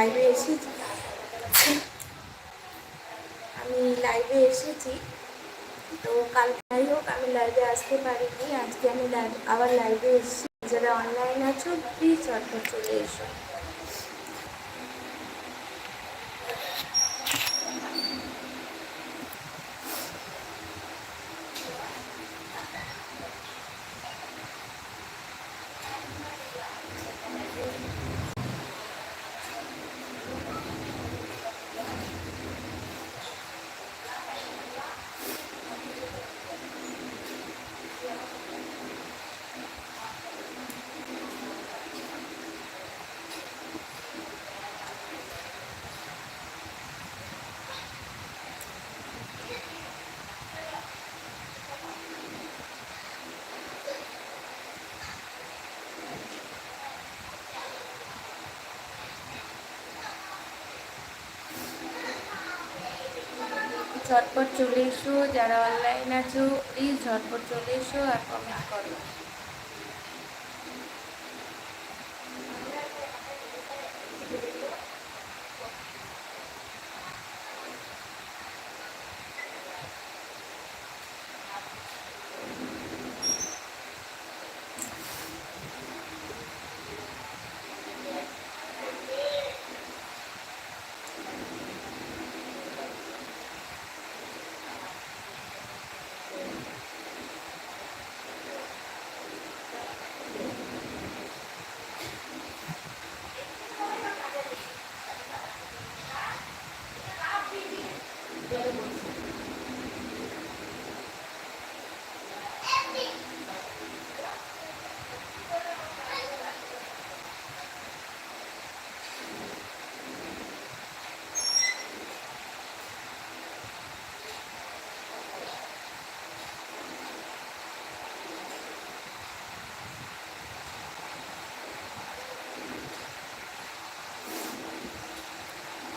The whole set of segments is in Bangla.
লাইভে এসেছি। আমি লাইভে এসেছি। তো কাল যাই হোক, আমি লাইভে আসতে পারিনি। আজকে আমি লাইভ আবার লাইভে এসেছি। যারা অনলাইন আছো প্লিজ ঝটপট চলে এসো। ঝটপট চলে এসো যারা অনলাইন আছো প্লিজ ঝটপট চলে এসো আর কমেন্ট করো।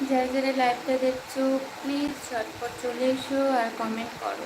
যারা যারা লাইভটা দেখছ প্লিজ ঝটপট চলে এসো আর কমেন্ট করো।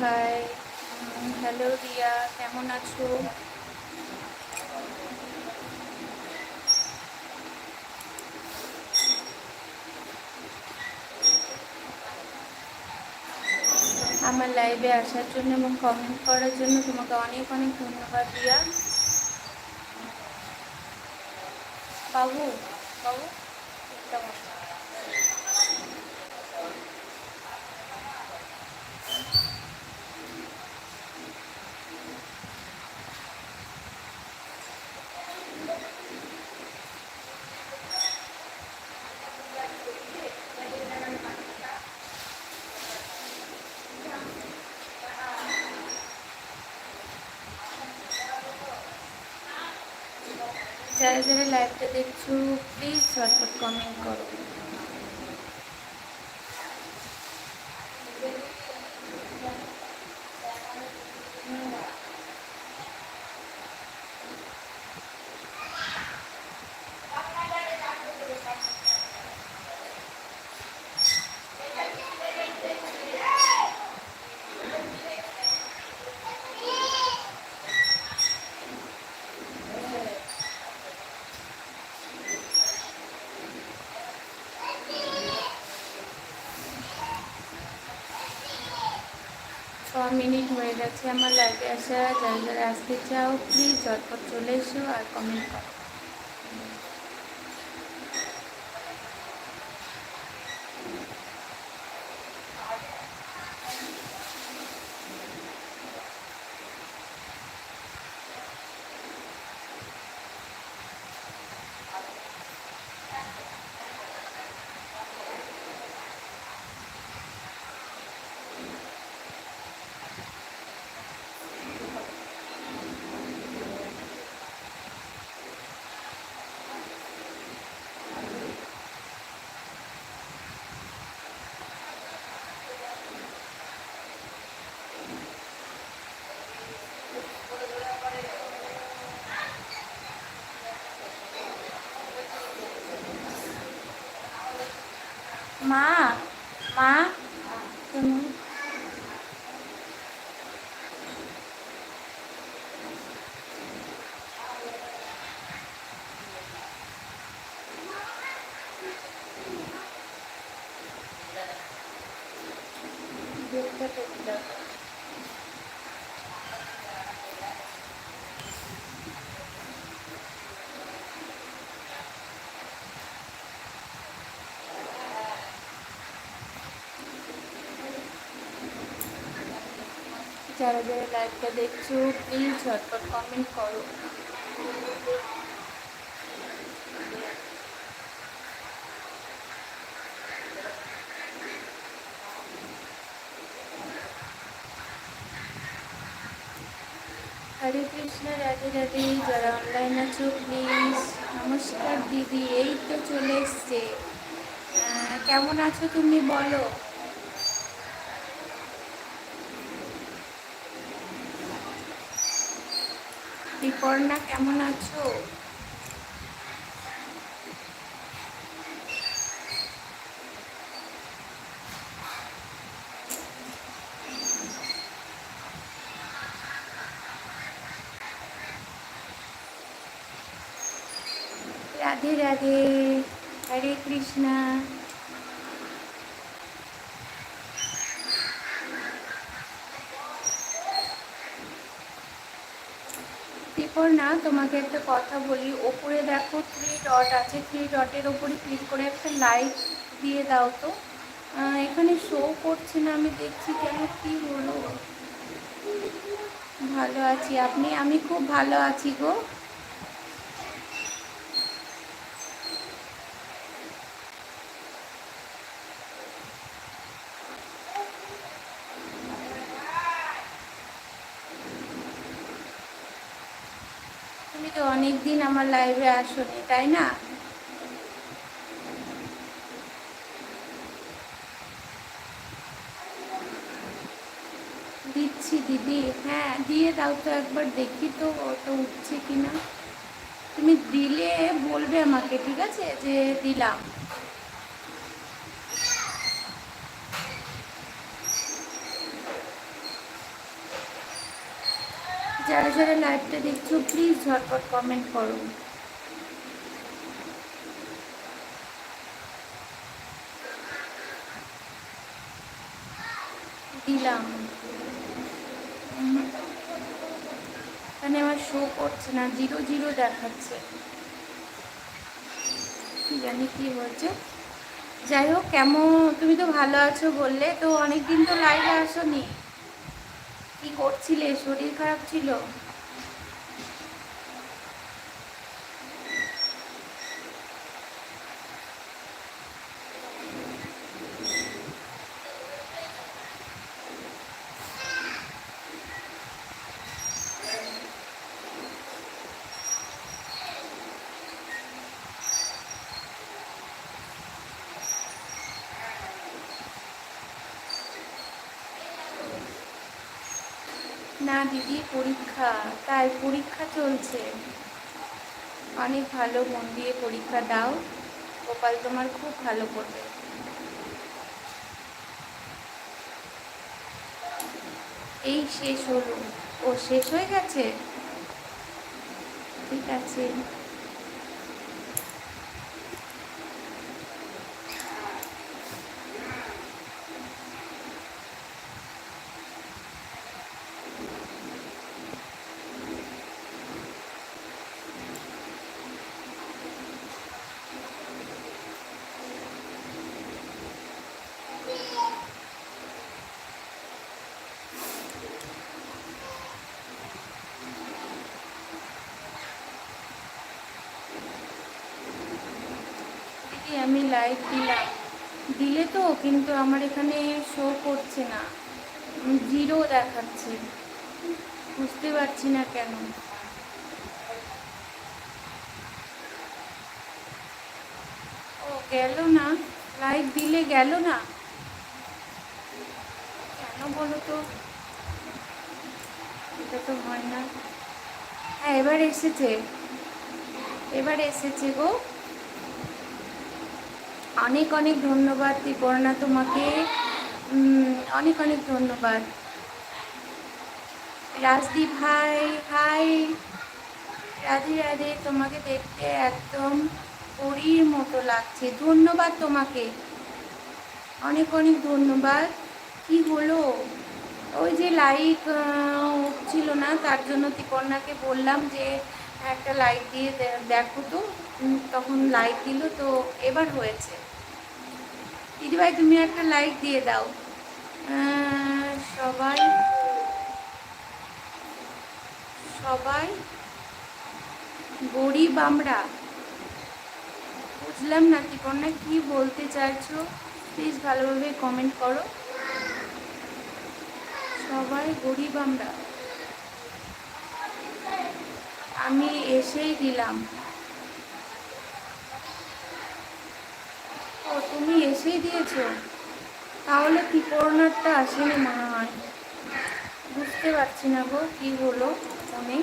হাই। হ্যালো রিয়া, কেমন আছো? আমার লাইভে আসার জন্য এবং কমেন্ট করার জন্য তোমাকে অনেক অনেক ধন্যবাদ রিয়া। বাবু বাবু একটা কথা। যারা যারা লাইভটা দেখছ প্লিজ ঝটপট কমেন্ট করো ছ মিনিট হয়ে গেছে, আমার লাইভে আসা যারা যারা আসতে চাও প্লিজ ঝটপট চলে এসো আর কমেন্ট করো মা মা শোনো গেটটা টেনে দাও। যারা যারা লাইভটা দেখছ প্লিজ ঝটপট কমেন্ট করো। হরে কৃষ্ণ, রাধে রাধে, যারা অনলাইন আছো প্লিজ নমস্কার দিদি, এই তো চলে এসছে। কেমন আছো তুমি বলো? বিপর্ণা কেমন আছো? রাধে রাধে। হরে কৃষ্ণা। না, তোমাকে একটা কথা বলি। ওপরে দেখো থ্রি ডট আছে। থ্রি ডটের ওপরে ক্লিক করে একটা লাইক দিয়ে দাও তো। এখানে শো করছে না, আমি দেখছি কেন, কি হলো? ভালো আছি। আপনি, আমি খুব ভালো আছি গো। অনেক দিন আমার লাইভে আসনি, তাই না? দিচ্ছি দিদি হ্যাঁ দিয়ে দাও তো একবার দেখি তো ওটা উঠছে কিনা। তুমি দিলে বলবে আমাকে, ঠিক আছে? যে দিলাম। যারা যারা লাইভটা দেখছ প্লিজ ঝটপট কমেন্ট করো। দিলাম। এখানে আমার শো করছে না, জিরো জিরো দেখাচ্ছে। জানি কি হচ্ছে যাই হোক, কেমন? তুমি তো ভালো আছো বললে, তো অনেকদিন তো লাইভে আসোনি। কি করছিলে? শরীর খারাপ ছিল না দিদি পরীক্ষা, তাই পরীক্ষা চলছে। অনেক ভালো, মন দিয়ে পরীক্ষা দাও। গোপাল, তোমার খুব ভালো করবে। এই শেষ হলো। ও শেষ হয়ে গেছে? ঠিক আছে। লাইভ দিলাম। দিলে তো, কিন্তু আমার এখানে শো করছে না। জিরো দেখাচ্ছে। বুঝতে পারছি না কেন। ও, গেল না? লাইভ দিলে গেল না? কেন বলো তো? এটা তো হয় না। হ্যাঁ এবার এসেছে। এবার এসেছে গো। অনেক অনেক ধন্যবাদ ত্রিপর্ণা তোমাকে। অনেক অনেক ধন্যবাদ। রাজদীপ ভাই হাই। রাধে রাধে, তোমাকে দেখতে একদম পরীর মতো লাগছে। ধন্যবাদ তোমাকে। অনেক অনেক ধন্যবাদ। কি হলো? ওই যে লাইক উঠছিল না, তার জন্য ত্রিপর্ণাকে বললাম যে, একটা লাইক দিয়ে দেখো তো। তখন লাইক দিল, তো এবার হয়েছে। দিদিভাই তুমি একটা লাইক দিয়ে দাও। সবাই সবাই, গরিব আমরা। বুঝলাম না ত্রিপর্ণা কি বলতে চাইছো? প্লিজ ভালোভাবে কমেন্ট করো। সবাই গরিব আমরা। আমি এসেই দিলাম। তুমি এসেই দিয়েছ। তাহলে কি করোনারটা আসেনি মনে হয়? বুঝতে পারছি না গো, কি হলো ফোনে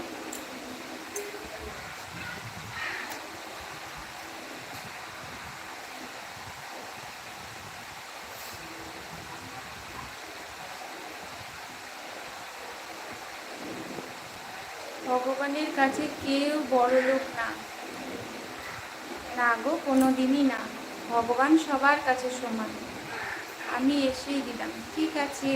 ভগবানের কাছে কেউ বড় লোক না। না গো কোনো দিনই না। ভগবান সবার কাছে সমান। আমি এসেই দিলাম। ঠিক আছে।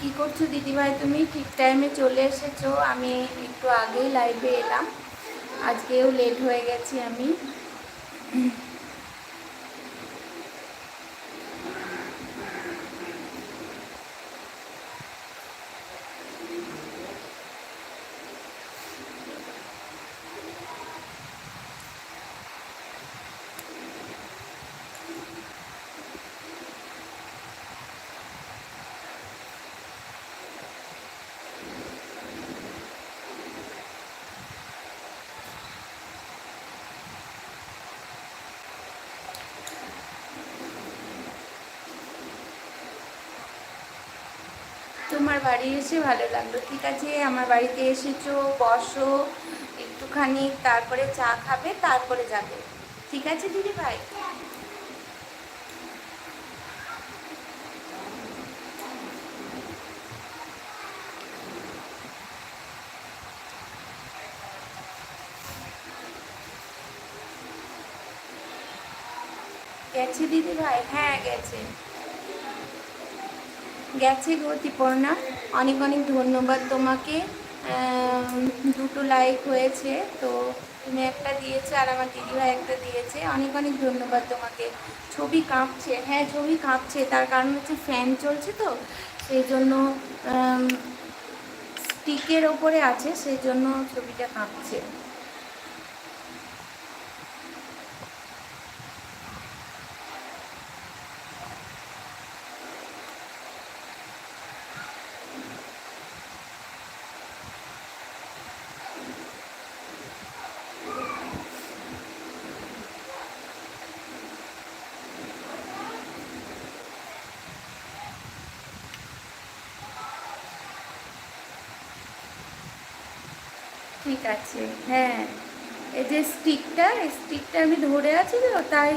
কি করছ দিদিভাই তুমি? ঠিক টাইমে চলে এসেছ। আমি একটু আগেই লাইভে এলাম। আজকেও লেট হয়ে গেছি আমি তোমার বাড়ি এসে ভালো লাগল। ঠিক আছে, আমার বাড়িতে এসেছ, বসো, একটুখানি তারপরে চা খাবে, তারপরে যাবে। ঠিক আছে, দিদি ভাই? গেছে দিদি ভাই? হ্যাঁ গেছে। গেছে গো ত্রিপর্ণা অনেক অনেক ধন্যবাদ তোমাকে। দুটো লাইক হয়েছে, তো তুমি একটা দিয়েছে আর আমার দিদিভাই একটা দিয়েছে। অনেক অনেক ধন্যবাদ তোমাকে। ছবি কাঁপছে হ্যাঁ ছবি কাঁপছে, তার কারণ হচ্ছে ফ্যান চলছে তো, সেই জন্য স্টিকের ওপরে আছে, সেই জন্য ছবিটা কাঁপছে। ঠিক আছে হ্যাঁ। এই যে স্টিকটা স্টিকটা আমি ধরে আছি তো তাই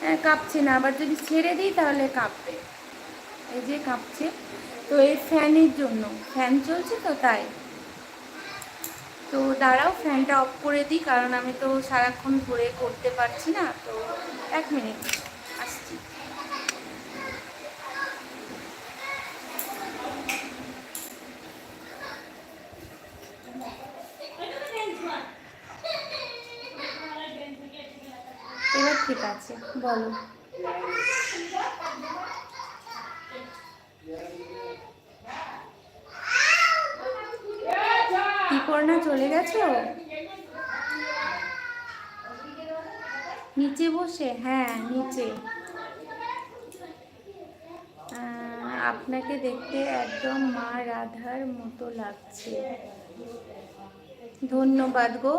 আহ, কাঁপছে না। আবার যদি ছেড়ে দিই তাহলে কাঁপবে। এই যে কাঁপছে। তো এই ফ্যানের জন্য ফ্যান চলছে তো তাই। তো দাঁড়াও ফ্যানটা অফ করে দিই কারণ আমি তো সারাক্ষণ ধরে করতে পারছি না। তো এক মিনিট আসছি এবার ঠিক আছে, বলো। কি করনা চলে গেছো? নিচে বসে হ্যাঁ নিচে। আপনাকে দেখতে একদম মা রাধার মতো লাগছে। ধন্যবাদ গো।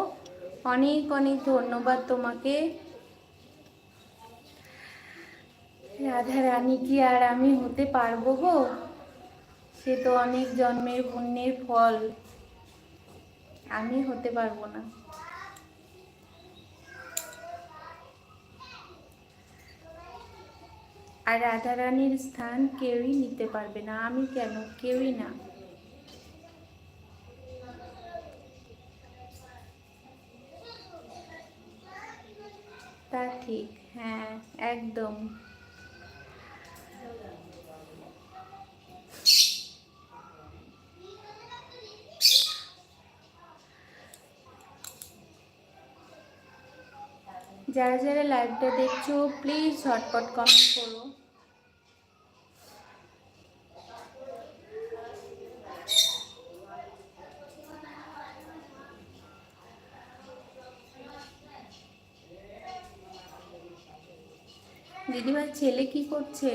অনেক অনেক ধন্যবাদ তোমাকে। রাধা রানী কি আর আমি হতে পারব গো? সে তো অনেক জন্মের পুণ্যের ফল। আমি হতে পারব না। আর রাধা রানীর স্থান কেউই নিতে পারবে না। আমি কেন? কেউই না। তা ঠিক হ্যাঁ একদম। যারা যারা লাইভটা দেখছ প্লিজ ঝটপট কমেন্ট করো। দিদিভাই ছেলে কি করছে?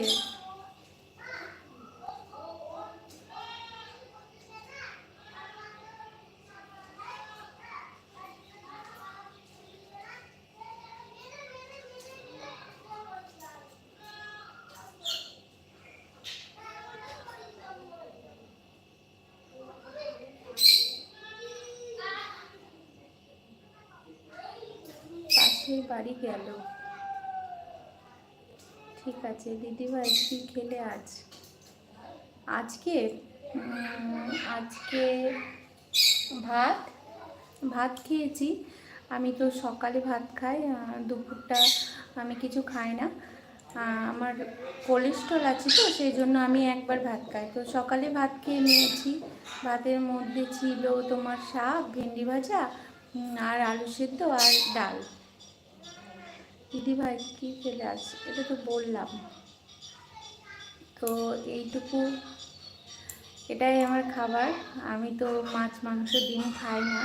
বাড়ি গেল। ঠিক আছে, দিদিভাই, কি খেলে আজ? আজকে আজকে ভাত ভাত খেয়েছি। আমি তো সকালে ভাত খাই দুপুরটা আমি কিছু খাই না। আমার কোলেস্ট্রল আছে তো, সেই জন্য আমি একবার ভাত খাই। তো সকালে ভাত খেয়ে নিয়েছি। ভাতের মধ্যে ছিল তোমার শাক, ভেন্ডি ভাজা আর আলু সেদ্ধ আর ডাল। দিদিভাই কী আজ এটা তো বললাম। তো এইটুকু, এটাই আমার খাবার। আমি তো মাছ, মাংস, ডিম খাই না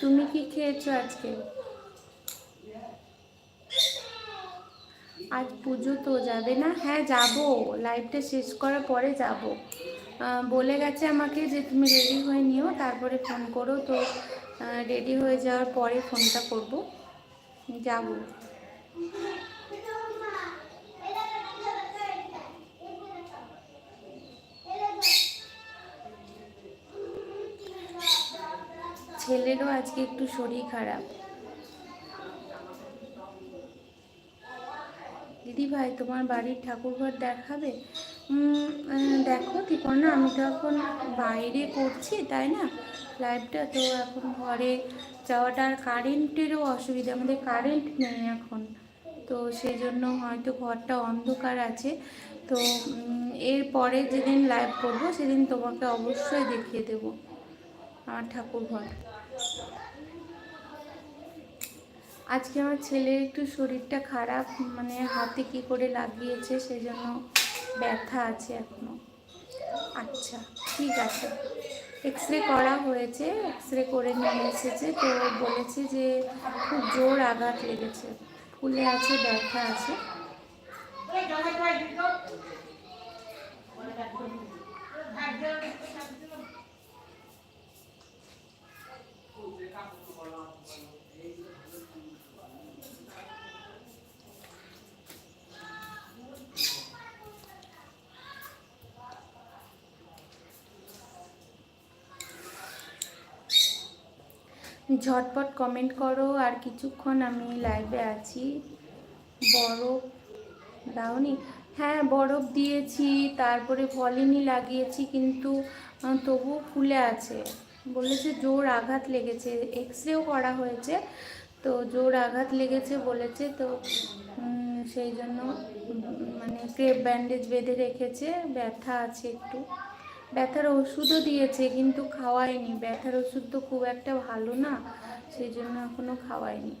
তুমি কি খেয়েছো আজকে? আজ পুজো তো যাবে না? হ্যাঁ যাব। লাইভটা শেষ করার পরে যাব। বলে গেছে আমাকে যে তুমি রেডি হয়ে নিও, তারপরে ফোন করো। তো রেডি হয়ে যাওয়ার পরে ফোনটা করব। যাব। ছেলেরও আজকে একটু শরীর খারাপ। দিদি ভাই তোমার বাড়ির ঠাকুরঘর দেখাবে? দেখো না আমি তো এখন বাইরে করছি তাই না? লাইভটা তো এখন ঘরে যাওয়াটা আর কারেন্টেরও অসুবিধা, আমাদের কারেন্ট নেই এখন। তো সেই জন্য হয়তো ঘরটা অন্ধকার আছে। তো এরপরে যেদিন লাইভ করব, সেদিন তোমাকে অবশ্যই দেখিয়ে দেব, আমার ঠাকুর ঘর আজকে আমার ছেলের একটু শরীরটা খারাপ মানে হাতে কি করে লাগিয়েছে সেজন্য ব্যথা আছে এখনও। আচ্ছা ঠিক আছে। এক্স রে করা হয়েছে এক্স রে করে নিয়ে এসেছে, তো বলেছে যে খুব জোর আঘাত লেগেছে। ফুলে আছে, ব্যথা আছে। ঝটপট কমেন্ট করো আর কিছুক্ষণ আমি লাইভে আছি। বরফ দাওনি? হ্যাঁ বরফ দিয়েছি, তারপরে ভলিনি লাগিয়েছি, কিন্তু তবুও ফুলে আছে। বলেছে জোর আঘাত লেগেছে এক্স রেও করা হয়েছে, তো জোর আঘাত লেগেছে বলেছে, তো সেই জন্য মানে ক্রেপ ব্যান্ডেজ বেঁধে রেখেছে, ব্যথা আছে একটু। ব্যথার ওষুধও দিয়েছে, কিন্তু খাওয়ায়নি। ব্যথার ওষুধ তো খুব একটা ভালো না, সেই জন্য এখনও খাওয়ায়নি।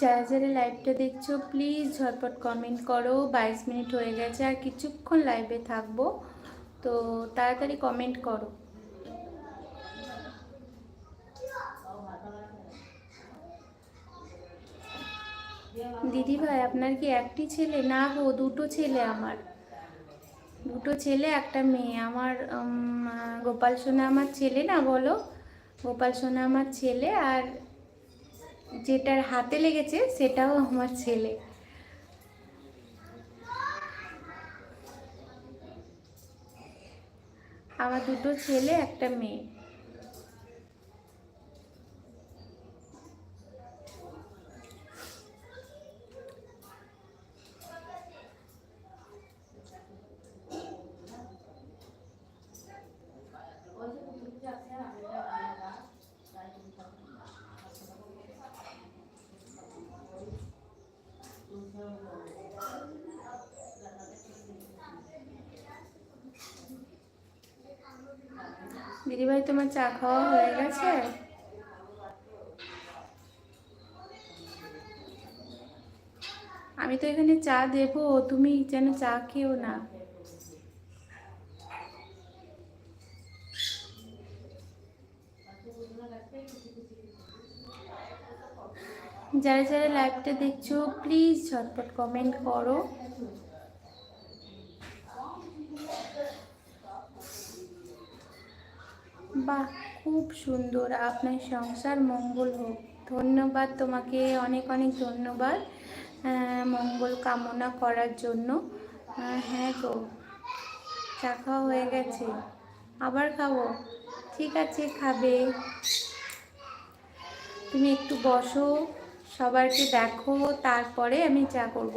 যারা যারা লাইভটা দেখছ প্লিজ ঝটপট কমেন্ট করো। বাইশ মিনিট হয়ে গেছে, আর কিছুক্ষণ লাইভে থাকব। তো তাড়াতাড়ি কমেন্ট করো। দিদি ভাই, আপনার কি একটি ছেলে? না গো দুটো ছেলে আমার। দুটো ছেলে, একটা মেয়ে। আমার গোপাল সোনা আমার ছেলে না বলো? গোপাল সোনা আমার ছেলে, আর যেটার হাতে লেগেছে সেটাও আমার ছেলে। আমার দুটো ছেলে একটা মেয়ে। দিদিভাই তোমার চা খাওয়া হয়ে গেছে? আমি তো এখানে চা দেবো, তুমি যেন চা খেও না। যারা যারা লাইভটা দেখছ প্লিজ ঝটপট কমেন্ট করো। বাহ খুব সুন্দর। আপনার সংসার মঙ্গল হোক। ধন্যবাদ তোমাকে, অনেক অনেক ধন্যবাদ মঙ্গল কামনা করার জন্য। হ্যাঁ গো, চা খাওয়া হয়ে গেছে। আবার খাব। ঠিক আছে, খাবে। তুমি একটু বসো, সবাইকে দেখো, তারপরে আমি চা করব।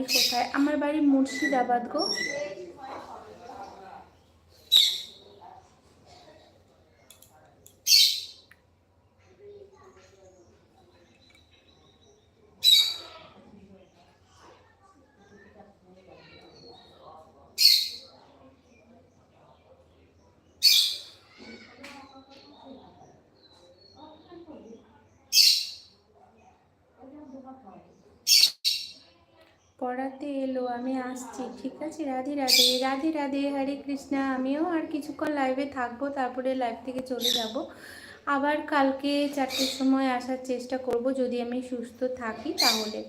বাড়ি কোথায়? আমার বাড়ি মুর্শিদাবাদ গো। পড়াতে এলো, আমি আসছি। ঠিক আছে, রাধে রাধে রাধে রাধে, হরে কৃষ্ণা, আমিও আর কিছুক্ষণ লাইভে থাকব, তারপরে লাইভ থেকে চলে যাব। আবার কালকে চারটের সময় আসার চেষ্টা করব, যদি আমি সুস্থ থাকি তাহলে।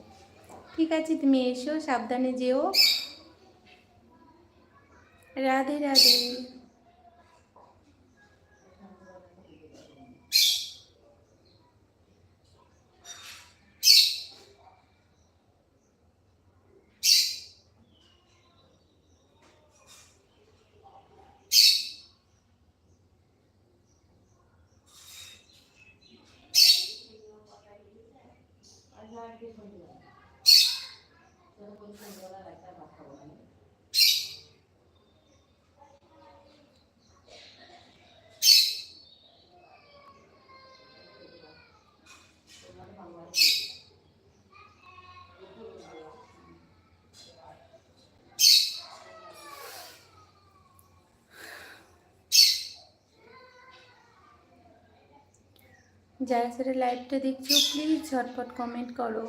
ঠিক আছে, তুমি এসো, সাবধানে যেও। রাধে রাধে। যারা যারা লাইভটা দেখছ প্লিজ ঝটপট কমেন্ট করো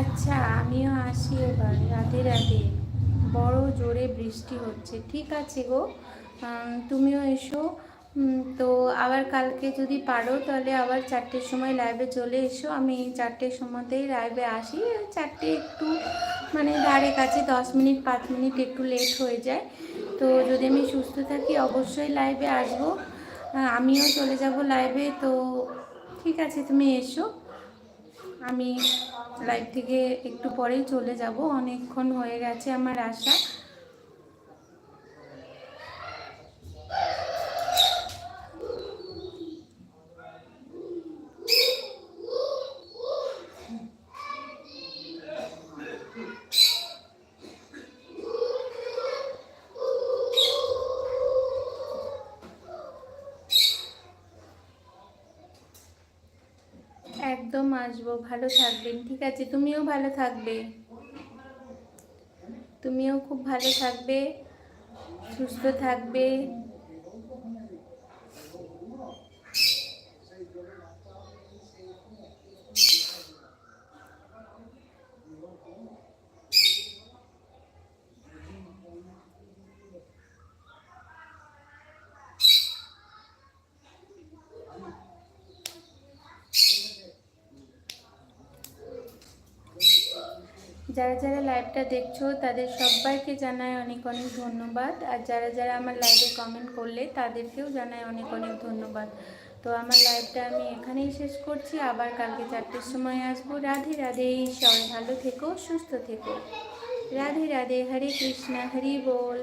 আচ্ছা আমিও আসি এবার রাধে রাধে। বড় জোরে বৃষ্টি হচ্ছে। ঠিক আছে গো তুমিও এসো। তো আবার কালকে যদি পারো, তাহলে আবার চারটের সময় লাইভে চলে এসো। আমি চারটের সময়তেই লাইভে আসি। চারটে একটু মানে ধারে কাছে দশ মিনিট, পাঁচ মিনিট একটু লেট হয়ে যায়। তো যদি আমি সুস্থ থাকি, অবশ্যই লাইভে আসব। আমিও চলে যাব লাইভে তো ঠিক আছে, তুমি এসো। আমি লাইভ থেকে একটু পরেই চলে যাব। অনেকক্ষণ হয়ে গেছে আমার আশা একদম আসব ভালো থাকবেন ঠিক আছে? তুমিও ভালো থাকবে। তুমিও খুব ভালো থাকবে সুস্থ থাকবে। যারা যারা লাইভটা দেখছ, তাদের সবাইকে জানাই অনেক অনেক ধন্যবাদ। আর যারা যারা আমার লাইভে কমেন্ট করলে, তাদেরকেও জানাই অনেক অনেক ধন্যবাদ। তো আমার লাইভটা আমি এখানেই শেষ করছি। আবার কালকে চারটের সময় আসব। রাধে রাধে, সবাই ভালো থেকো, সুস্থ থেকো। রাধে রাধে, হরে কৃষ্ণা, হরি বল।